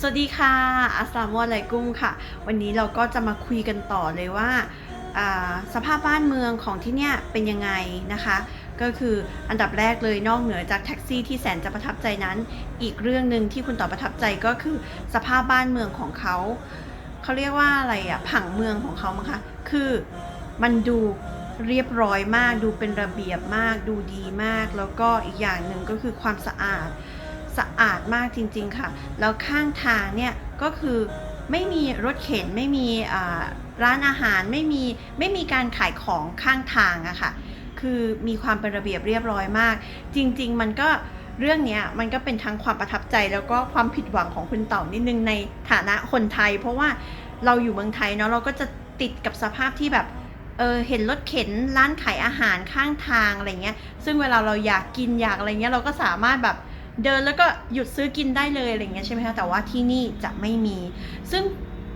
สวัสดีค่ะ อัสลามุอะลัยกุ้มค่ะ วันนี้เราก็จะมาคุยกันต่อเลยว่าอ่า สภาพบ้านเมืองของที่เนี่ยเป็นยังไงนะคะ ก็คืออันดับแรกเลยนอกเหนือจากแท็กซี่ที่แสนจะประทับใจนั้น อีกเรื่องหนึ่งที่คุณต่อประทับใจก็คือสภาพบ้านเมืองของเขา เขาเรียกว่าอะไรอะผังเมืองของเขามั้งคะ คือมันดูเรียบร้อยมาก ดูเป็นระเบียบมาก ดูดีมาก แล้วก็อีกอย่างหนึ่งก็คือความสะอาด สะอาดมากจริง ๆ ค่ะ แล้วข้างทางเนี่ยก็คือไม่มีรถเข็นไม่มีร้านอาหารไม่มีไม่มีการขายของข้างทางอะค่ะ คือมีความเป็นระเบียบเรียบร้อยมาก จริง ๆ มันก็เรื่องเนี้ยมันก็เป็นทั้งความประทับใจแล้วก็ความผิดหวังของคุณเต่านิดนึงในฐานะคนไทย เพราะว่าเราอยู่เมืองไทยเนาะเราก็จะติดกับสภาพที่แบบเออเห็นรถเข็นร้านขายอาหารข้างทางอะไรเงี้ย ซึ่งเวลาเราอยากกินอยากอะไรเงี้ยเราก็สามารถแบบ เดินแล้วก็หยุดซื้อกินได้เลยอะไรเงี้ยใช่ไหมคะแต่ว่าที่นี่จะไม่มี ซึ่ง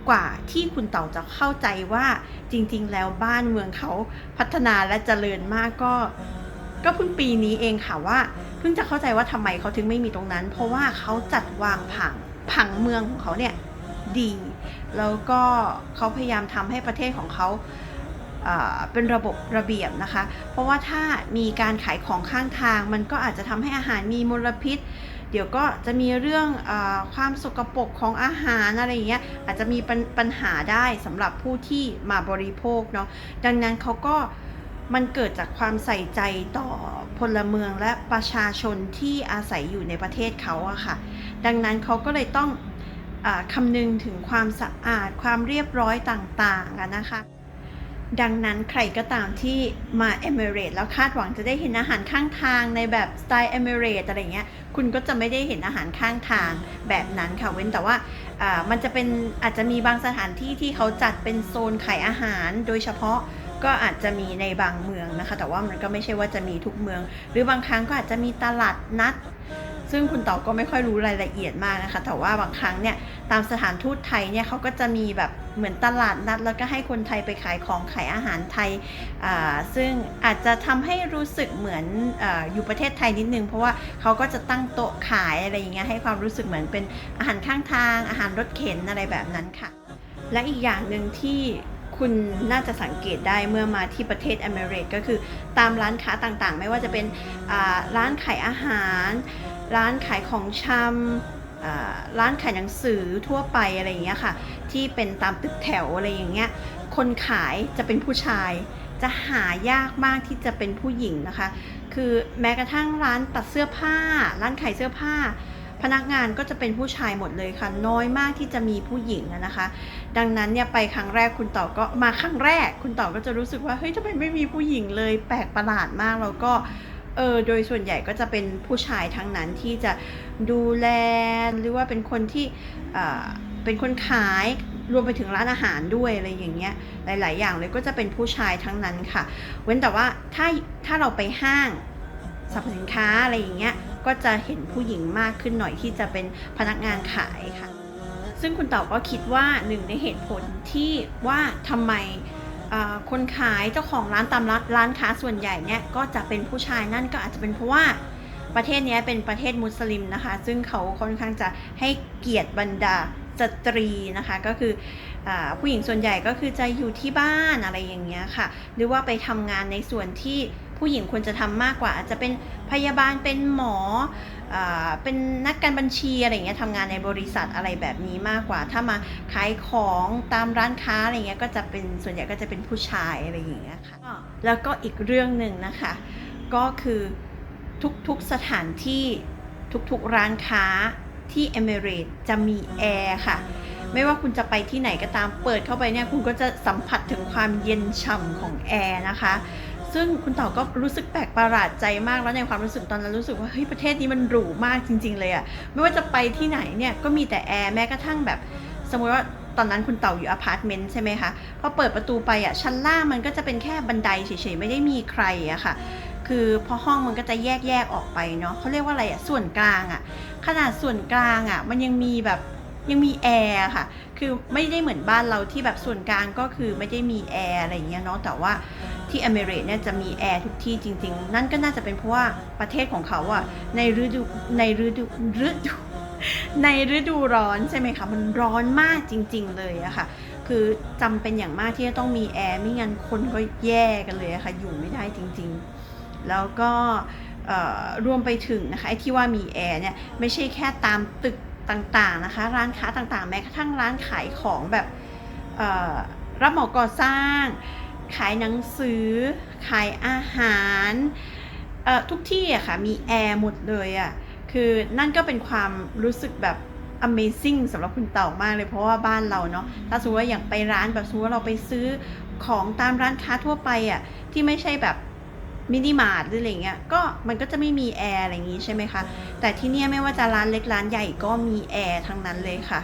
กว่าที่คุณเต่าจะเข้าใจว่าจริง ๆ แล้วบ้านเมืองเขาพัฒนาและเจริญมากก็ ก็เพิ่งปีนี้เองค่ะว่า เพิ่งจะเข้าใจว่าทำไมเขาถึงไม่มีตรงนั้น เพราะว่าเขาจัดวางผังผังเมืองของเขาเนี่ยดี แล้วก็เขาพยายามทำให้ประเทศของเขา เป็นระบบระเบียบนะคะ เพราะว่าถ้ามีการขายของข้างทาง มันก็อาจจะทำให้อาหารมีมลพิษ เดี๋ยวก็จะมีเรื่องอความสกปรกของอาหารอะไรอย่างเงี้ยอาจจะมีปัญปัญหาได้สำหรับผู้ที่มาบริโภคเนาะดังนั้นเขาก็มันเกิดจากความใส่ใจต่อพลเมืองและประชาชนที่อาศัยอยู่ในประเทศเขาอะค่ะ ดังนั้นเขาก็เลยต้องอคำนึงถึงความสะอาดความเรียบร้อยต่างๆนะคะ ดังนั้นใครก็ตามที่มาเอมิเรตแล้วคาดหวังจะได้เห็นอาหารข้างทางในแบบสไตล์เอมิเรตอะไรเงี้ยคุณก็จะไม่ได้เห็นอาหารข้างทางแบบนั้นค่ะเว้นแต่ว่ามันจะเป็นอาจจะมีบางสถานที่ที่เขาจัดเป็นโซนขายอาหาร โดยเฉพาะก็อาจจะมีในบางเมืองนะคะ แต่ว่ามันก็ไม่ใช่ว่าจะมีทุกเมือง หรือบางครั้งก็อาจจะมีตลาดนัด ซึ่งคุณเต่อก็ไม่ค่อยรู้รายละเอียดมากนะคะ แต่ว่าบางครั้งเนี่ยตามสถานทูตไทยเนี่ยเขาก็จะมีแบบเหมือนตลาดนัด แล้วก็ให้คนไทยไปขายของขายอาหารไทย ซึ่งอาจจะทำให้รู้สึกเหมือนออยู่ประเทศไทยนิดนึง เพราะว่าเขาก็จะตั้งโต๊ะขายอะไรอย่างเงี้ยให้ความรู้สึกเหมือนเป็นอาหารข้างทางอาหารรถเข็นอะไรแบบนั้นค่ะ และอีกอย่างหนึ่งที่คุณน่าจะสังเกตได้เมื่อมาที่ประเทศอเมริกก็คือตามร้านค้าต่างๆ ไม่ว่าจะเป็นร้านขายอาหาร ร้านขายของชำร้านขายหนังสือทั่วไปอะไรอย่างเงี้ยค่ะ ที่เป็นตามตึกแถวอะไรอย่างเงี้ย คนขายจะเป็นผู้ชาย จะหายากมากที่จะเป็นผู้หญิงนะคะ คือแม้กระทั่งร้านตัดเสื้อผ้า ร้านขายเสื้อผ้า พนักงานก็จะเป็นผู้ชายหมดเลยค่ะ น้อยมากที่จะมีผู้หญิงนะคะ ดังนั้นเนี่ยไปครั้งแรกคุณต่อก็มาครั้งแรก คุณต่อก็จะรู้สึกว่าเฮ้ยทำไมไม่มีผู้หญิงเลย แปลกประหลาดมากแล้วก็เเออโดยส่วนใหญ่ก็จะเป็นผู้ชายทั้งนั้นที่จะดูแลหรือว่าเป็นคนที่อ่าเป็นคนขายรวมไปถึงร้านอาหารด้วยอะไรอย่างเงี้ยหลาย ๆ อย่างเลยก็จะเป็นผู้ชายทั้งนั้นค่ะ เว้นแต่ว่าถ้าถ้าเราไปห้างสรรพสินค้าอะไรอย่างเงี้ยก็จะเห็นผู้หญิงมากขึ้นหน่อยที่จะเป็นพนักงานขายค่ะ ซึ่งคุณเต่าก็คิดว่าหนึ่งในเหตุผลที่ว่าทำไม คนขายเจ้าของร้านตามร้านค้าส่วนใหญ่เนี่ยก็จะเป็นผู้ชายนั่นก็อาจจะเป็นเพราะว่าประเทศนี้เป็นประเทศมุสลิมนะคะ ซึ่งเขาค่อนข้างจะให้เกียรติบรรดาสตรีนะคะก็คืออผู้หญิงส่วนใหญ่ก็คือจะอยู่ที่บ้านอะไรอย่างเงี้ยค่ะ หรือว่าไปทำงานในส่วนที่ ผู้หญิงควรจะทำมากกว่าอาจจะเป็นพยาบาลเป็นหมออเป็นนักการบัญชีอะไรเงี้ยทำงานในบริษัทอะไรแบบนี้มากกว่า ถ้ามาขายของตามร้านค้าอะไรเงี้ยก็จะเป็นส่วนใหญ่ก็จะเป็นผู้ชายอะไรอย่างเงี้ยค่ะแล้วก็อีกเรื่องหนึ่งนะคะ ก็คือทุกๆสถานที่ทุกๆร้านค้าที่เอมิเรตจะมีแอร์ค่ะไม่ว่าคุณจะไปที่ไหนก็ตามเปิดเข้าไปเนี่ยคุณก็จะสัมผัสถึงความเย็นฉ่ำของแอร์นะคะ ซึ่งคุณต่อก็รู้สึกแปลกประหลาดใจมากแล้วในความรู้สึกตอนนั้นรู้สึกว่าเฮ้ยประเทศนี้มันหรูมากจริง ๆ เลยอะไม่ว่าจะไปที่ไหนเนี่ยก็มีแต่แอร์แม้กระทั่งแบบ สมมติว่าตอนนั้นคุณเต่าอยู่อพาร์ตเมนต์ใช่ไหมคะพอเปิดประตูไปอะชั้นล่างมันก็จะเป็นแค่บันไดเฉยๆไม่ได้มีใครอะค่ะ คือพอห้องมันก็จะแยกๆออกไปเนาะเขาเรียกว่าอะไรอะส่วนกลางอะขนาดส่วนกลางอะมันยังมีแบบยังมีแอร์ค่ะ คือไม่ได้เหมือนบ้านเราที่แบบส่วนกลางก็คือไม่ได้มีแอร์อะไรเงี้ยเนาะแต่ว่า ที่อเมริกเนี่ยจะมีแอร์ทุกที่จริง ๆ นั่นก็น่าจะเป็นเพราะว่าประเทศของเขาอะในฤดูในฤดูฤดูในฤดูร้อนใช่ไหมคะ มันร้อนมากจริง ๆ เลยอะค่ะ คือจำเป็นอย่างมากที่จะต้องมีแอร์ไม่งั้นคนก็แย่กันเลยอะค่ะ อยู่ไม่ได้จริง ๆ แล้วก็รวมไปถึงนะคะไอ้ที่ว่ามีแอร์เนี่ยไม่ใช่แค่ตามตึกต่างๆนะคะ ร้านค้าต่างๆ แม้กระทั่งร้านขายของแบบรับเหมาก่อสร้าง ขายหนังสือ ขายอาหารเอ่อทุกที่อะค่ะมีแอร์หมดเลยอะคือนั่นก็เป็นความรู้สึกแบบ Amazing สำหรับคุณเต่ามากเลยเพราะว่าบ้านเราเนาะถ้าสมมติว่าอย่างไปร้านแบบสมมติว่าเราไปซื้อของตามร้านค้าทั่วไปอะที่ไม่ใช่แบบมินิมาร์ทหรืออะไรเงี้ยก็มันก็จะไม่มีแอร์อะไรอย่างงี้ใช่ไหมคะแต่ที่เนี่ยไม่ว่าจะร้านเล็กร้านใหญ่ก็มีแอร์ทั้งนั้นเลยค่ะ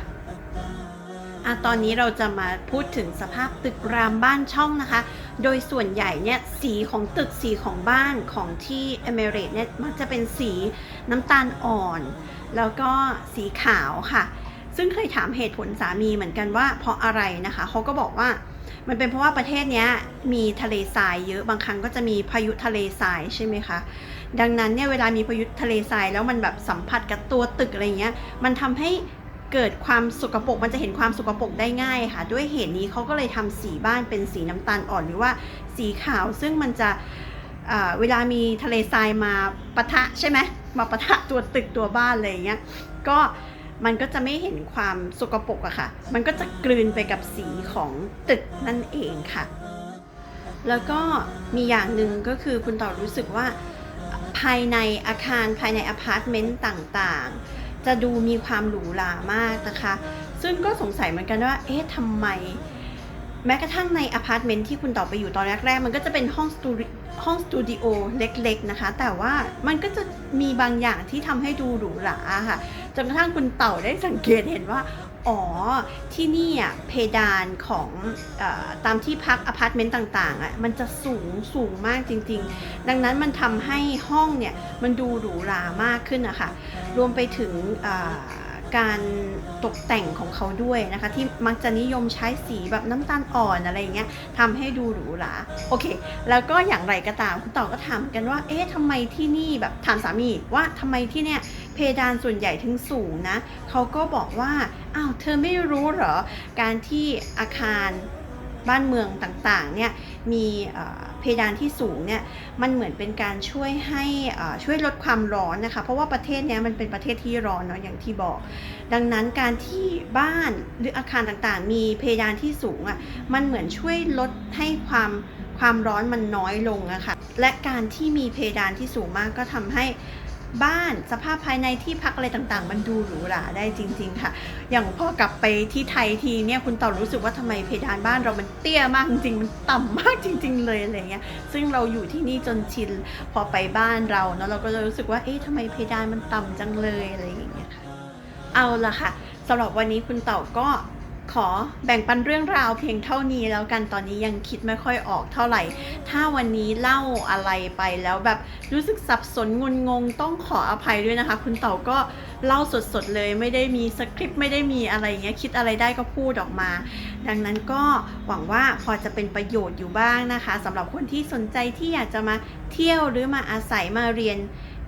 อะตอนนี้เราจะมาพูดถึงสภาพตึกรามบ้านช่องนะคะ โดยส่วนใหญ่เนี่ยสีของตึกสีของบ้านของที่อเมเรตเนี่ยมักจะเป็นสีน้ำตาลอ่อน แล้วก็สีขาวค่ะ ซึ่งเคยถามเหตุผลสามีเหมือนกันว่าเพราะอะไรนะคะเขาก็บอกว่ามันเป็นเพราะว่าประเทศนี้มีทะเลทรายเยอะบางครั้งก็จะมีพายุทะเลทรายใช่ไหมคะดังนั้นเนี่ยเวลามีพายุทะเลทรายแล้วมันแบบสัมผัสกับตัวตึกอะไรเงี้ยมันทำให้ เกิดความสกปรกมันจะเห็นความสกปรกได้ง่ายค่ะ ด้วยเหตุนี้เขาก็เลยทำสีบ้านเป็นสีน้ำตาลอ่อนหรือว่าสีขาว ซึ่งมันจะเอ่อเวลามีทะเลทรายมาปะทะใช่ไหมมาปะทะตัวตึกตัวบ้านอะไรอย่างเงี้ยก็มันก็จะไม่เห็นความสกปรกอะค่ะ มันก็จะกลืนไปกับสีของตึกนั่นเองค่ะ แล้วก็มีอย่างหนึ่งก็คือคุณต่อรู้สึกว่าภายในอาคารภายในอพาร์ตเมนต์ต่างๆ จะดูมีความหรูหรามากนะคะ ซึ่งก็สงสัยเหมือนกันว่า เอ๊ะทำไม แม้กระทั่งในอพาร์ตเมนต์ที่คุณต่อไปอยู่ตอนแรกๆ มันก็จะเป็นห้องสตูห้องสตูดิโอเล็กๆนะคะ แต่ว่ามันก็จะมีบางอย่างที่ทำให้ดูหรูหราค่ะจนกระทั่งคุณเต่าได้สังเกตเห็นว่า อ๋อ ที่นี่อะเพดานของอตามที่พักอพาร์ตเมนต์ต่างๆอะมันจะสูงสูงมากจริง ๆ ดังนั้นมันทำให้ห้องเนี่ยมันดูหรูหรามากขึ้นนะคะรวมไปถึงอ การตกแต่งของเขาด้วยนะคะ ที่มักจะนิยมใช้สีแบบน้ำตาลอ่อนอะไรอย่างเงี้ยทำให้ดูหรูหราโอเค แล้วก็อย่างไรก็ตามคุณต่อก็ถามกันว่า เอ๊ะทำไมที่นี่แบบถามสามีว่าทำไมที่เนี่ยเพดานส่วนใหญ่ถึงสูงนะเขาก็บอกว่าอ้าวเธอไม่รู้เหรอ การที่อาคาร บ้านเมืองต่างๆเนี่ยมีเพดานที่สูงเนี่ยมันเหมือนเป็นการช่วยให้ช่วยลดความร้อนนะคะ เพราะว่าประเทศเนี้ยมันเป็นประเทศที่ร้อนเนาะอย่างที่บอก ดังนั้นการที่บ้านหรืออาคารต่างๆ มีเพดานที่สูงอะ่ะมันเหมือนช่วยลดให้ความความร้อนมันน้อยลงอะค่ะและการที่มีเพดานที่สูงมากก็ทำให้ บ้านสภาพภายในที่พักอะไรต่างๆ มันดูหรูหราได้จริง ๆ ค่ะ อย่างพอกลับไปที่ไทยทีเนี่ยคุณต่อรู้สึกว่าทำไมเพดานบ้านเรามันเตี้ยมากจริงๆมันต่ำมากจริง ๆ เลยอะไรเงี้ยซึ่งเราอยู่ที่นี่จนชินพอไปบ้านเราเนาะเราก็จะรู้สึกว่าเอ๊ะทำไมเพดานมันต่ำจังเลยอะไรอย่างเงี้ยค่ะเอาละค่ะสำหรับวันนี้คุณเต่าก็ ขอแบ่งปันเรื่องราวเพียงเท่านี้แล้วกันตอนนี้ยังคิดไม่ค่อยออกเท่าไหร่ ถ้าวันนี้เล่าอะไรไปแล้วแบบรู้สึกสับสนงุนงงต้องขออภัยด้วยนะคะ คุณเต่าก็เล่าสดๆเลยไม่ได้มีสคริปต์ไม่ได้มีอะไรอย่างเงี้ยคิดอะไรได้ก็พูดออกมา ดังนั้นก็หวังว่าพอจะเป็นประโยชน์อยู่บ้างนะคะสำหรับคนที่สนใจที่อยากจะมาเที่ยวหรือมาอาศัยมาเรียน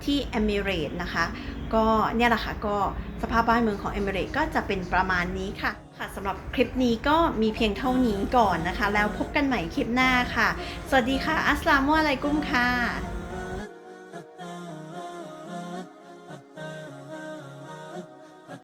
ที่เอมิเรตนะคะ ก็เนี่ยแหละค่ะก็สภาพบ้านเมืองของเอมิเรตก็จะเป็นประมาณนี้ค่ะ ค่ะสำหรับคลิปนี้ก็มีเพียงเท่านี้ก่อนนะคะ แล้วพบกันใหม่คลิปหน้าค่ะ สวัสดีค่ะ อัสลามุอะลัยกุมค่ะ